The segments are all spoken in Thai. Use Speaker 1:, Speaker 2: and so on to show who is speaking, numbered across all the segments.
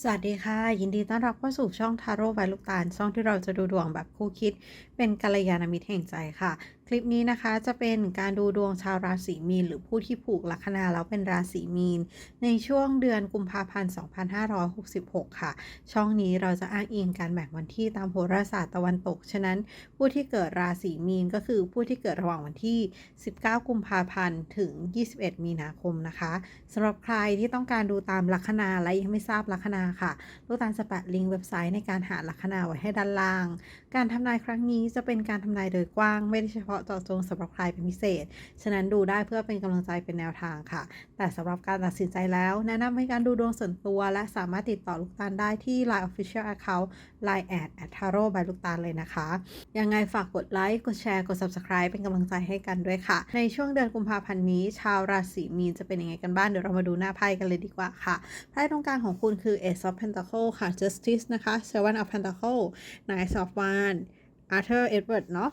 Speaker 1: สวัสดีค่ะ ยินดีต้อนรับเข้าสู่ช่องทาโร่ใบลูกตาลช่องที่เราจะดูดวงแบบคู่คิด เป็นกัลยาณมิตรแห่งใจค่ะ คลิปนี้นะคะจะเป็นการดูดวงชาวราศีมีน หรือผู้ที่ผูกลัคนาแล้วเป็นราศีมีน ในช่วงเดือนกุมภาพันธ์ 2566 ค่ะ ช่องนี้เราจะอ้างอิงการแบ่งวันที่ตามโหราศาสตร์ตะวันตก ฉะนั้นผู้ที่เกิดราศีมีนก็คือผู้ที่เกิดระหว่างวันที่ 19 กุมภาพันธ์ถึง 21 มีนาคมนะคะสำหรับใครที่ต้องการดูตามลัคนาและยังไม่ทราบลัคนาค่ะลูกตาลจะแปะลิงก์เว็บไซต์ในการหาลัคนาไว้ให้ด้านล่าง การทำนายครั้งนี้จะเป็นการทำนายโดยกว้างไม่ได้เฉพาะเจาะจงสำหรับใครเป็นพิเศษ ฉะนั้นดูได้เพื่อเป็นกำลังใจเป็นแนวทางค่ะ แต่สำหรับการตัดสินใจแล้วแนะนำให้การดูดวงส่วนตัวและสามารถติดต่อลูกตาลได้ที่ Line Official Account Line at at taro by ลูกตาลเลยนะคะ ยังไงฝากกดไลค์กดแชร์กด Subscribe เป็นกำลังใจให้กันด้วยค่ะ ในช่วงเดือนกุมภาพันธ์นี้ ชาวราศีมีนจะเป็นยังไงกันบ้างเดี๋ยวเรามาดูหน้าไพ่กันเลยดีกว่าค่ะไพ่ตรงกลางของคุณคือ Ace of Pentacle ค่ะ Justice นะคะ Seven of Pentacle Knight of Wands อาร์เธอร์เอ็ดเวิร์ดเนาะ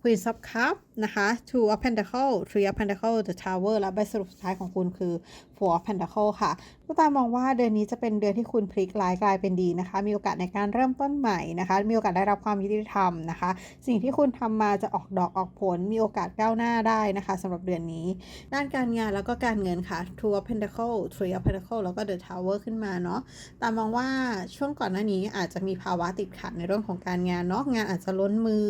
Speaker 1: ควีนซับคัพ นะคะ Two of Pentacle Three of Pentacle The Tower และใบสรุปสุดท้ายของคุณคือ Four of Pentacle ค่ะลูกตามองว่าเดือนนี้จะเป็นเดือนที่คุณพลิกร้ายกลายเป็นดีนะคะ มีโอกาสในการเริ่มต้นใหม่นะคะ มีโอกาสได้รับความยุติธรรมนะคะ สิ่งที่คุณทำมาจะออกดอกออกผล มีโอกาสก้าวหน้าได้นะคะสำหรับเดือนนี้ ด้านการงานแล้วก็การเงินค่ะ Two of Pentacle Three of Pentacle แล้วก็ The Tower ขึ้นมาเนาะตามมองว่าช่วงก่อนหน้านี้อาจจะมีภาวะติดขัดในเรื่องของการงานเนาะงานอาจจะล้นมือ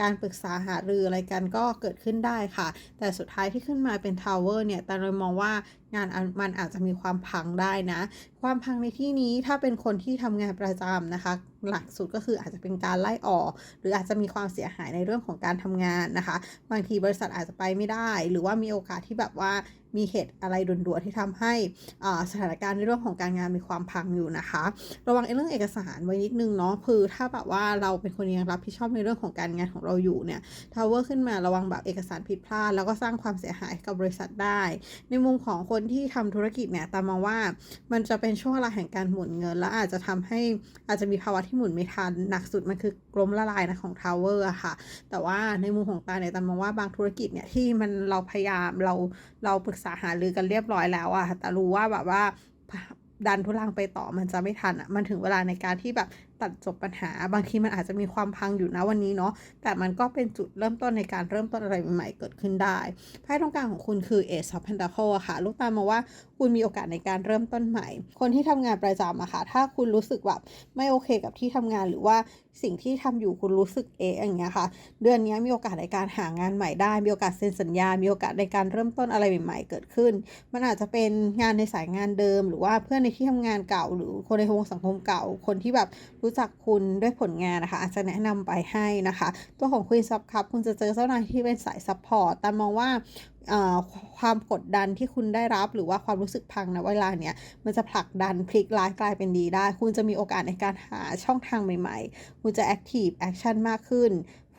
Speaker 1: การปรึกษาหารืออะไรกันก็เกิดขึ้นได้ค่ะ แต่สุดท้ายที่ขึ้นมาเป็นทาวเวอร์เนี่ยแต่เรามองว่างานอันมันอาจจะมีความพังได้นะความพังในที่นี้ถ้าเป็นคนที่ทำงานประจำนะคะ หลักสุดก็คืออาจจะเป็นการไล่ออก หรืออาจจะมีความเสียหายในเรื่องของการทำงานนะคะ บางทีบริษัทอาจจะไปไม่ได้ หรือว่ามีโอกาสที่แบบว่ามีเหตุอะไรด่วนๆที่ทำให้อาสถานการณ์ในเรื่องของการงานมีความพังอยู่นะคะ ระวังในเรื่องเอกสารไว้นิดนึงเนาะคือถ้าแบบว่าเราเป็นคนยังรับผิดชอบในเรื่องของการงานของเราอยู่เนี่ยทาวเวอร์ขึ้นมาระวังแบบเอกสารผิดพลาด แล้วก็สร้างความเสียหายกับบริษัทได้ ในมุมของคนที่ทำธุรกิจเนี่ยตามมาว่ามันจะเป็น็นช่วงเวลาแห่งการหมุนเงิน แล้วอาจจะทำให้อาจจะมีภาวะที่หมุนไม่ทันหนักสุดมันคือกลมละลายนะของทาวเวอร์อะค่ะ แต่ว่าในมุมของตาเนี่ยตามมองว่าบางธุรกิจเนี่ยที่มันเราพยายามเราเราปรึกษาหารือกันเรียบร้อยแล้วอะแต่รู้ว่าแบบว่าดันทุลังไปต่อมันจะไม่ทันอะมันถึงเวลาในการที่แบบ ตัดจบปัญหา บางทีมันอาจจะมีความพังอยู่นะวันนี้เนาะแต่มันก็เป็นจุดเริ่มต้นในการเริ่มต้นอะไรใหม่ๆเกิดขึ้นได้ไพ่ตรงกลางของคุณคือ Ace of Pentacle อะค่ะ ลูกตาลมาว่าคุณมีโอกาสในการเริ่มต้นใหม่ คนที่ทำงานประจำอะค่ะ ถ้าคุณรู้สึกแบบไม่โอเคกับที่ทำงานหรือว่าสิ่งที่ทำอยู่คุณรู้สึกเอะอย่างเงี้ยค่ะ เดือนนี้มีโอกาสในการหางานใหม่ได้ มีโอกาสเซ็นสัญญา มีโอกาสในการเริ่มต้นอะไรใหม่ๆ เกิดขึ้น มันอาจจะเป็นงานในสายงานเดิม หรือว่าเพื่อนในที่ทำงานเก่า หรือคนในวงสังคมเก่า คนที่แบบรูู้จักคุณด้วยผลงานนะคะ อาจจะแนะนำไปให้นะคะ ตัวของ Queen of Cup คุณจะเจอเจ้านายที่เป็นสายซัพพอร์ตแต่มองว่าความกดดันที่คุณได้รับหรือว่าความรู้สึกพังนะเวลาเนี้ยมันจะผลักดันพลิกร้ายกลายเป็นดีได้ คุณจะมีโอกาสในการหาช่องทางใหม่ๆ คุณจะแอคทีฟแอคชั่นมากขึ้น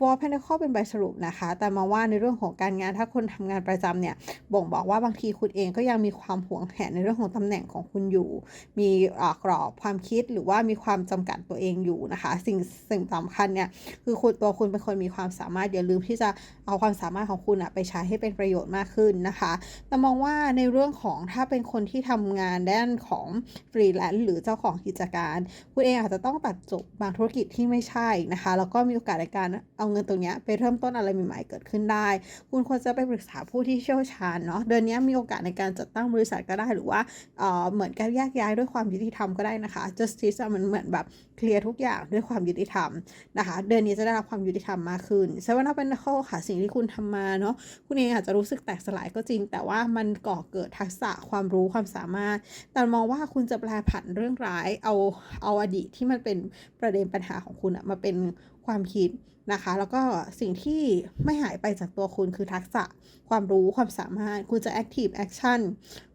Speaker 1: For Pentacle เป็นใบสรุปนะคะ แต่มาว่าในเรื่องของการงานถ้าคนทำงานประจำเนี่ยบ่งบอกว่าบางทีคุณเองก็ยังมีความหวงแหนในเรื่องของตำแหน่งของคุณอยู่ มีกรอบความคิดหรือว่ามีความจำกัดตัวเองอยู่นะคะ สิ่งสิ่งสำคัญเนี่ยคือคุณตัวคุณเป็นคนมีความสามารถอย่าลืมที่จะเอาความสามารถของคุณอะไปใช้ให้เป็นประโยชน์มากขึ้นนะคะ แต่มองว่าในเรื่องของถ้าเป็นคนที่ทำงานด้านของฟรีแลนซ์หรือเจ้าของกิจการ คุณเองอาจจะต้องตัดจบบางธุรกิจที่ไม่ใช่นะคะ แล้วก็มีโอกาสในการเอาเงินตรงนี้ไปเริ่มต้นอะไรใหม่ๆเกิดขึ้นได้ คุณควรจะไปปรึกษาผู้ที่เชี่ยวชาญเนาะเดือนนี้มีโอกาสในการจัดตั้งบริษัทก็ได้หรือว่าเอ่อเหมือนการแยกย้ายด้วยความยุติธรรมก็ได้นะคะ justice มันเหมือนแบบเคลียร์ทุกอย่างด้วยความยุติธรรมนะคะ เดือนนี้จะได้รับความยุติธรรมมากขึ้นเซเว่นเป็นข้อค่ะสิ่งที่คุณทำมาเนาะคุณเองอาจจะรู้สึกแตกสลายก็จริง แต่ว่ามันก่อเกิดทักษะความรู้ความสามารถ แต่มองว่าคุณจะแปลผันเรื่องร้ายเอาเอาอดีตที่มันเป็นประเด็นปัญหาของคุณอะมาเป็น ความคิดนะคะ แล้วก็สิ่งที่ไม่หายไปจากตัวคุณคือทักษะความรู้ความสามารถ คุณจะ active action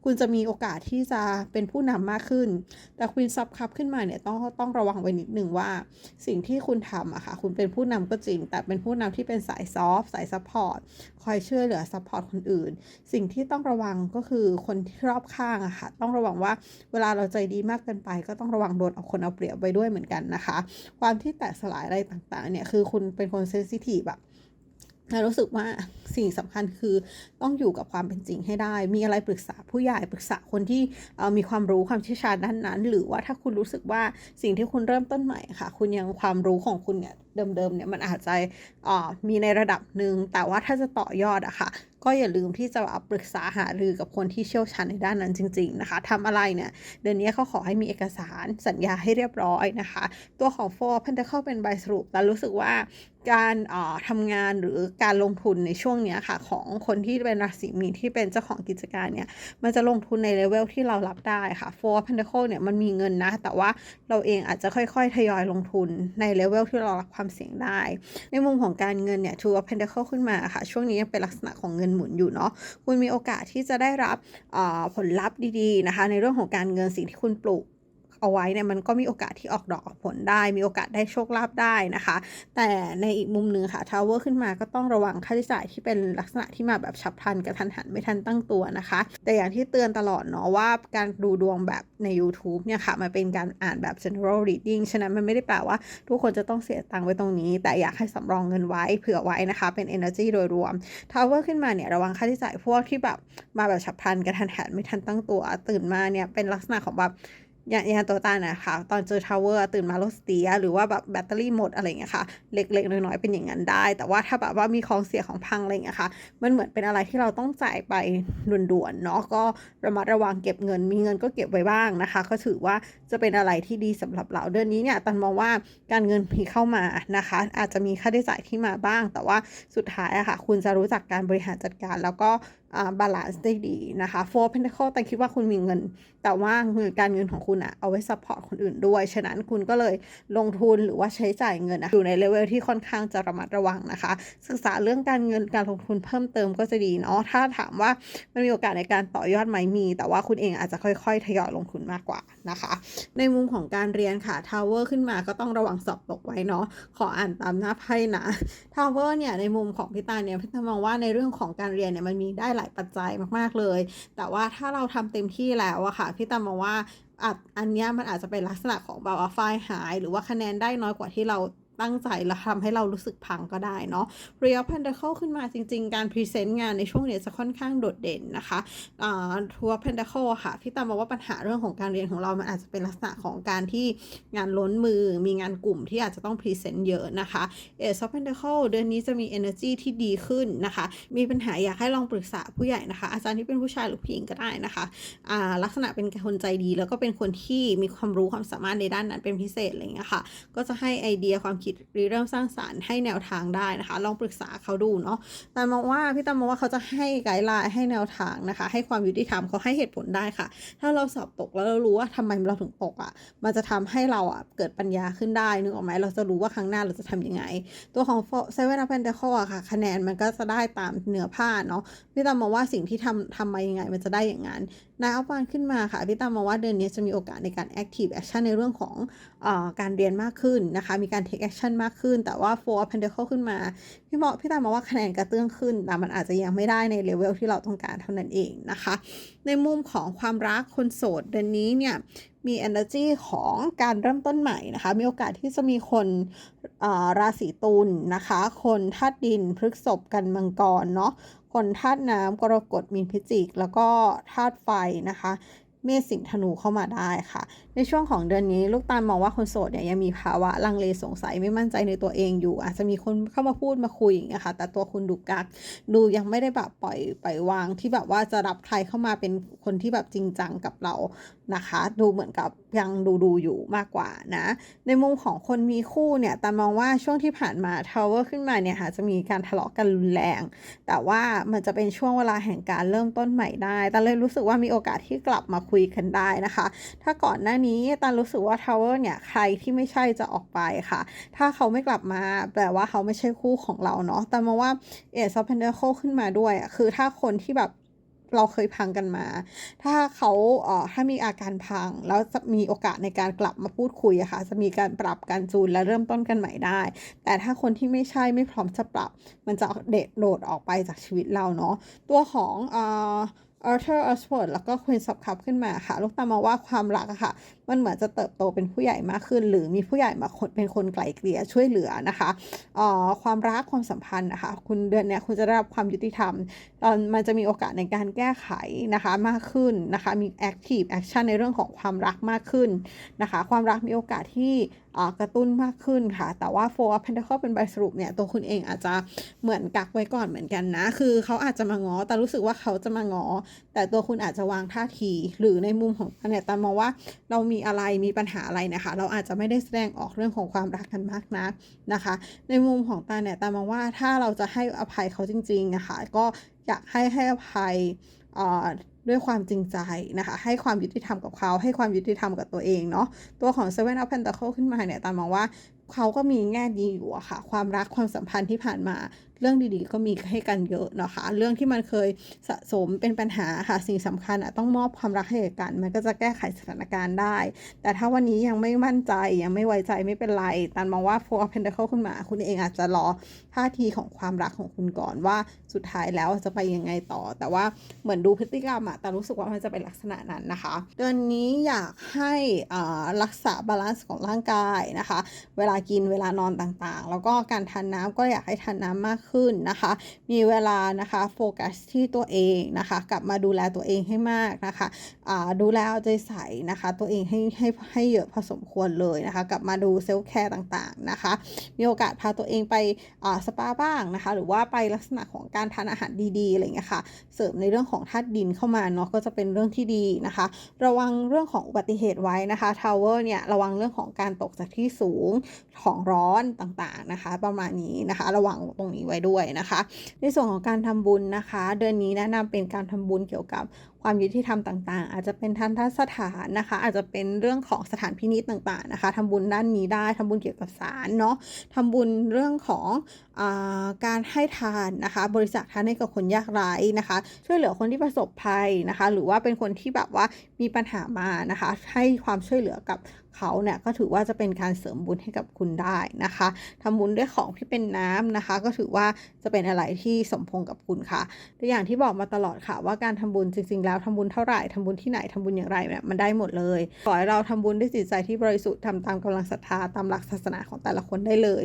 Speaker 1: คุณจะมีโอกาสที่จะเป็นผู้นำมากขึ้น แต่ควีนซับคับขึ้นมาเนี่ยต้องต้องระวังไว้นิดหนึ่งว่า สิ่งที่คุณทำอะค่ะ คุณเป็นผู้นำก็จริง แต่เป็นผู้นำที่เป็นสายซอฟต์สายซัพพอร์ตคอยช่วยเหลือซัพพอร์ตคนอื่น สิ่งที่ต้องระวังก็คือคนที่รอบข้างอะค่ะ ต้องระวังว่าเวลาเราใจดีมากเกินไป ก็ต้องระวังโดนเอาคนเอาเปรียบไปด้วยเหมือนกันนะคะ ความที่แตกสลายอะไรต่างๆเนี่ยคือคุณเป็นคนเซนซิทีฟแบบเรารู้สึกว่าสิ่งสำคัญคือต้องอยู่กับความเป็นจริงให้ได้ มีอะไรปรึกษาผู้ใหญ่ปรึกษาคนที่มีความรู้ความเชี่ยวชาญด้านนั้น หรือว่าถ้าคุณรู้สึกว่าสิ่งที่คุณเริ่มต้นใหม่ค่ะ คุณยังความรู้ของคุณเนี่ยเดิมๆเนี่ยมันอาจจะมีในระดับหนึ่งแต่ว่าถ้าจะต่อยอดอะค่ะ ก็อย่าลืมที่จะปรึกษาหารือกับคนที่เชี่ยวชาญในด้านนั้นจริง ๆ นะคะทำอะไรเนี่ยเดือนนี้เขาขอให้มีเอกสารสัญญาให้เรียบร้อยนะคะ ตัวของ Four Pentacle เป็นใบสรุปแล้วรู้สึกว่า การเอ่อทำงานหรือการลงทุนในช่วงนี้ค่ะ ของคนที่เป็นราศีมีนที่เป็นเจ้าของกิจการเนี่ยมันจะลงทุนในเลเวลที่เรารับได้ค่ะ Four Pentacle เนี่ยมันมีเงินนะ แต่ว่าเราเองอาจจะค่อยๆ ทยอยลงทุนในเลเวลที่เรารับความเสี่ยงได้ ในมุมของการเงินเนี่ย Two of Pentacle ขึ้นมาค่ะ ช่วงนี้ยังเป็นลักษณะของเงินหมุนอยู่เนาะคุณมีโอกาสที่จะได้รับเอ่อผลลัพธ์ดีๆนะคะ ในเรื่องของการเงินสิ่งที่คุณปลูก เอาไว้เนี่ยมันก็มีโอกาสที่ออกดอกออกผลได้ มีโอกาสได้โชคลาภได้นะคะ แต่ในอีกมุมหนึ่งค่ะทาวเวอร์ขึ้นมาก็ต้องระวังค่าใช้จ่ายที่เป็นลักษณะที่มาแบบฉับพลันกระทันหันไม่ทันตั้งตัวนะคะ แต่อย่างที่เตือนตลอดเนาะว่าการดูดวงแบบใน YouTube เนี่ยค่ะมันเป็นการอ่านแบบ general reading ฉะนั้นมันไม่ได้แปลว่าทุกคนจะต้องเสียตังค์ไว้ตรงนี้ แต่อยากให้สำรองเงินไว้เผื่อไว้นะคะ เป็น energy โดยรวมทาวเวอร์ขึ้นมาเนี่ยระวังค่าใช้จ่ายพวกที่แบบมาแบบฉับพลันกระทันหันไม่ทันตั้งตัวตื่นมาเนี่ยเป็นลักษณะของแบบ อย่างอย่างตัวตานะคะ ตอนเจอทาวเวอร์ตื่นมารถเสีย หรือว่าแบบแบตเตอรี่หมดอะไรเงี้ยค่ะ เล็กๆ น้อยๆ เป็นอย่างนั้นได้ แต่ว่าถ้าแบบว่ามีของเสียของพังอะไรเงี้ยค่ะ มันเหมือนเป็นอะไรที่เราต้องจ่ายไปด่วนๆเนาะ ก็ระมัดระวังเก็บเงิน มีเงินก็เก็บไว้บ้างนะคะ ก็ถือว่าจะเป็นอะไรที่ดีสำหรับเรา เดือนนี้เนี่ยตันมองว่าการเงินมีเข้ามานะคะ อาจจะมีค่าใช้จ่ายที่มาบ้าง แต่ว่าสุดท้ายอะค่ะ คุณจะรู้จักการบริหารจัดการแล้วก็ บาลานซ์ได้ดีนะคะ Four Pentacle แต่คิดว่าคุณมีเงิน แต่ว่าเงินการเงินของคุณอะเอาไว้ซัพพอร์ตคนอื่นด้วย ฉะนั้นคุณก็เลยลงทุนหรือว่าใช้จ่ายเงินอะอยู่ในเลเวลที่ค่อนข้างจะระมัดระวังนะคะ ศึกษาเรื่องการเงินการลงทุนเพิ่มเติมก็จะดีเนาะถ้าถามว่ามันมีโอกาสในการต่อยอดไหมมี แต่ว่าคุณเองอาจจะค่อยๆทยอยลงทุนมากกว่านะคะ ในมุมของการเรียนค่ะทาวเวอร์ขึ้นมาก็ต้องระวังสอบตกไว้เนาะขออ่านตามหน้าไพ่นะทาวเวอร์เนี่ยในมุมของพี่ตาเนี่ยพี่ตามองว่าในเรื่องของการเรียนเนี่ยมันมีได้หลายปัจจัยมากๆเลย แต่ว่าถ้าเราทำเต็มที่แล้วอะค่ะพี่ตามองว่าอันนี้มันอาจจะเป็นลักษณะของแบบว่าไฟล์หาย หรือว่าคะแนนได้น้อยกว่าที่เรา ตั้งใจแล้วทำให้เรารู้สึกพังก็ได้เนาะ Real Pentacle ขึ้นมาจริง ๆ การพรีเซนต์งานในช่วงนี้จะค่อนข้างโดดเด่นนะคะทัวร์ Pentacle ค่ะ พี่ตามบอกว่าปัญหาเรื่องของการเรียนของเรา มันอาจจะเป็นลักษณะของการที่งานล้นมือ มีงานกลุ่มที่อาจจะต้องพรีเซนต์เยอะนะคะ Ace of Pentacle เดือนนี้จะมี energy ที่ดีขึ้นนะคะ มีปัญหาอยากให้ลองปรึกษาผู้ใหญ่นะคะ อาจารย์ที่เป็นผู้ชายหรือผู้หญิงก็ได้นะคะลักษณะเป็นคนใจดีแล้วก็เป็นคนที่มีความรู้ความสามารถในด้านนั้นเป็นพิเศษอะไรอย่างเงี้ยค่ะ ก็จะให้ไอเดียความคิดริเริ่มสร้างสารรค์ให้แนวทางได้นะคะ ลองปรึกษาเขาดูเนาะแต่มองว่าพี่ตามองว่าเขาจะให้ไกด์ไลน์ให้แนวทางนะคะ ให้ความยุติธรรมเขาให้เหตุผลได้ค่ะ ถ้าเราสอบตกแล้วเรารู้ว่าทำไมเราถึงตกอะ่ะ มันจะทำให้เราอะเกิดปัญญาขึ้นได้นึกออกไหมเราจะรู้ว่าครั้งหน้าเราจะทำยังไง ตัวของเซเว่นอัพแอนเดอร์อะค่ะ คะแนนมันก็จะได้ตามเนื้อผ้าเนาะพี่ตามมองว่าสิ่งที่ทำทำมายังไง มันจะได้อย่างนั้นนายอัพวานขึ้นมาค่ะพี่ตามมองว่าเดือนนี้จะมีโอกาสในการ active action ในเรื่องของอการเรียนมากขึ้นนะคะ มีการ take action มากขึ้น แต่ว่า four of pentacle ขึ้นมา พี่มอพี่ตามมองว่าคะแนนกระเตื้องขึ้นแต่มันอาจจะยังไม่ได้ในเลเวลที่เราต้องการเท่านั้นเองนะคะ ในมุมของความรักคนโสดเดือนนี้เนี่ยมี energy ของการเริ่มต้นใหม่นะคะ มีโอกาสที่จะมีคนราศีตุลนะคะ คนธาตุดินพฤกษภกันมังกรเนาะ คนธาตุน้ำกรกฎมีนพิจิก แล้วก็ธาตุไฟนะคะเมษสิงห์ธนูเข้ามาได้ค่ะ ในช่วงของเดือนนี้ลูกตาลมองว่าคนโสดเนี่ยยังมีภาวะลังเลสงสัยไม่มั่นใจในตัวเองอยู่ อาจจะมีคนเข้ามาพูดมาคุยอย่างเงี้ยค่ะ แต่ตัวคุณดูกักดูยังไม่ได้แบบปล่อยปล่อยวางที่แบบว่าจะรับใครเข้ามาเป็นคนที่แบบจริงจังกับเรานะคะ ดูเหมือนกับยังดูดูอยู่มากกว่านะ ในมุมของคนมีคู่เนี่ยตามองว่าช่วงที่ผ่านมาทาวเวอร์ขึ้นมาเนี่ยค่ะจะมีการทะเลาะกันรุนแรง แต่ว่ามันจะเป็นช่วงเวลาแห่งการเริ่มต้นใหม่ได้แต่เลยรู้สึกว่ามีโอกาสที่กลับมาคุยกันได้นะคะ ถ้าก่อนหน้านี้ตันรู้สึกว่าทาวเวอร์เนี่ยใครที่ไม่ใช่จะออกไปค่ะ ถ้าเขาไม่กลับมาแปลว่าเขาไม่ใช่คู่ของเราเนาะแต่มาว่าเอซอฟเพนเดอร์โคขึ้นมาด้วยคือถ้าคนที่แบบ เราเคยพังกันมา ถ้าเขาเอ่อถ้ามีอาการพัง แล้วจะมีโอกาสในการกลับมาพูดคุยอะค่ะ จะมีการปรับการจูนและเริ่มต้นกันใหม่ได้ แต่ถ้าคนที่ไม่ใช่ไม่พร้อมจะปรับ มันจะเด็ดโดดออกไปจากชีวิตเราเนาะ ตัวของเอ่อ Arthur Osborne แล้วก็ควีนสับคับขึ้นมาค่ะ ลูกตามมาว่าความรักอะค่ะมันเหมือนจะเติบโตเป็นผู้ใหญ่มากขึ้น หรือมีผู้ใหญ่มาคนเป็นคนไกล่เกลี่ยช่วยเหลือนะคะออความรักความสัมพันธ์นะคะคุณเดือนเนี้ยคุณจะได้รับความยุติธรรมเอ่อมันจะมีโอกาสในการแก้ไขนะคะมากขึ้นนะคะมี active action ในเรื่องของความรักมากขึ้นนะคะความรักมีโอกาสที่กระตุ้นมากขึ้นค่ะ แต่ว่า Four of Pentacles เป็นใบสรุปเนี่ย ตัวคุณเองอาจจะเหมือนกักไว้ก่อนเหมือนกันนะ คือเขาอาจจะมางอแต่รู้สึกว่าเขาจะมางอ แต่ตัวคุณอาจจะวางท่าที หรือในมุมของเนี่ยตามมองว่าเรามีีอะไรมีปัญหาอะไรนะคะ เราอาจจะไม่ได้แสดงออกเรื่องของความรักกันมากนักนะคะ ในมุมของตาเนี่ยตามองว่าถ้าเราจะให้อภัยเขาจริงๆนะคะก็อยากให้ให้อภัยด้วยความจริงใจนะคะ ให้ความยุติธรรมกับเขา ให้ความยุติธรรมกับตัวเองเนาะตัวของ Seven of Pentacles ขึ้นมาเนี่ยตามมองว่าเขาก็มีแง่ดีอยู่อะค่ะ ความรักความสัมพันธ์ที่ผ่านมาเรื่องดีๆ ก็มีให้กันเยอะนะคะ เรื่องที่มันเคยสะสมเป็นปัญหาค่ะ สิ่งสำคัญอะต้องมอบความรักให้กัน มันก็จะแก้ไขสถานการณ์ได้ แต่ถ้าวันนี้ยังไม่มั่นใจยังไม่ไว้ใจไม่เป็นไรตันมองว่า Four of Pentacles ขึ้นมา คุณเองอาจจะรอท่าทีของความรักของคุณก่อนว่าสุดท้ายแล้วจะไปยังไงต่อ แต่ว่าเหมือนดูพฤติกรรมอะแต่รู้สึกว่ามันจะเป็นลักษณะนั้นนะคะเดือนนี้อยากให้อารักษาบาลานซ์ของร่างกายนะคะ เวลากินเวลานอนต่างๆ แล้วก็การทานน้ำก็อยากให้ทานน้ำมากขึ้นนะคะ มีเวลานะคะโฟกัสที่ตัวเองนะคะ กลับมาดูแลตัวเองให้มากนะคะอ่าดูแลเอาใจใส่นะคะ ตัวเองให้ให้ให้เยอะพอสมควรเลยนะคะ กลับมาดูเซลฟ์แคร์ต่างๆนะคะ มีโอกาสพาตัวเองไปอ่าสปาบ้างนะคะ หรือว่าไปลักษณะของการทานอาหารดีๆอะไรอย่างเงี้ยค่ะ เสริมในเรื่องของธาตุดินเข้ามาเนาะก็จะเป็นเรื่องที่ดีนะคะ ระวังเรื่องของอุบัติเหตุไว้นะคะทาวเวอร์เนี่ยระวังเรื่องของการตกจากที่สูงของร้อนต่างๆนะคะ ประมาณนี้นะคะ ระวังตรงนี้ไว้ด้วยนะคะ ในส่วนของการทำบุญนะคะ เดือนนี้แนะนำเป็นการทำบุญเกี่ยวกับความยุติธรรมต่างๆ อาจจะเป็นทันทสถานนะคะ อาจจะเป็นเรื่องของสถานพินิจต่างๆนะคะทำบุญด้านนี้ได้ทำบุญเกี่ยวกับศาลเนาะทำบุญเรื่องของอาการให้ทานนะคะ บริจาคทานให้กับคนยากไร้นะคะ ช่วยเหลือคนที่ประสบภัยนะคะ หรือว่าเป็นคนที่แบบว่ามีปัญหามานะคะ ให้ความช่วยเหลือกับ เขาเนี่ยก็ถือว่าจะเป็นการเสริมบุญให้กับคุณได้นะคะทำบุญด้วยของที่เป็นน้ำนะคะ ก็ถือว่าจะเป็นอะไรที่สมพงกับคุณค่ะตัวอย่างที่บอกมาตลอดค่ะ ว่าการทำบุญจริง ๆ แล้วทำบุญเท่าไหร่ทำบุญที่ไหนทำบุญอย่างไรเนี่ยมันได้หมดเลยขอให้เราทำบุญด้วยจิตใจที่บริสุทธิ์ทำตามกำลังศรัทธาตามหลักศาสนาของแต่ละคนได้เลย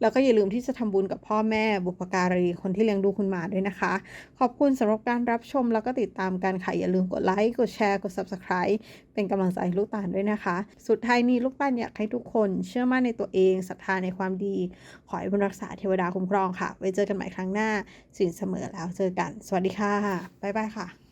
Speaker 1: แล้วก็อย่าลืมที่จะทำบุญกับพ่อแม่บุพการีคนที่เลี้ยงดูคุณมาด้วยนะคะ ขอบคุณสำหรับการรับชมแล้วก็ติดตามกันค่ะอย่าลืมกดไลค์กดแชร์กด subscribe เป็นกำลังใจให้ลูกตาลด้วยนะคะ สุดท้ายนี้ลูกตานอยากให้ทุกคนเชื่อมั่นในตัวเองศรัทธาในความดี ขอให้บุญรักษาเทวดาคุ้มครองค่ะ ไว้เจอกันใหม่ครั้งหน้า สิ่งเสมอแล้วเจอกัน สวัสดีค่ะ บ๊ายบายค่ะ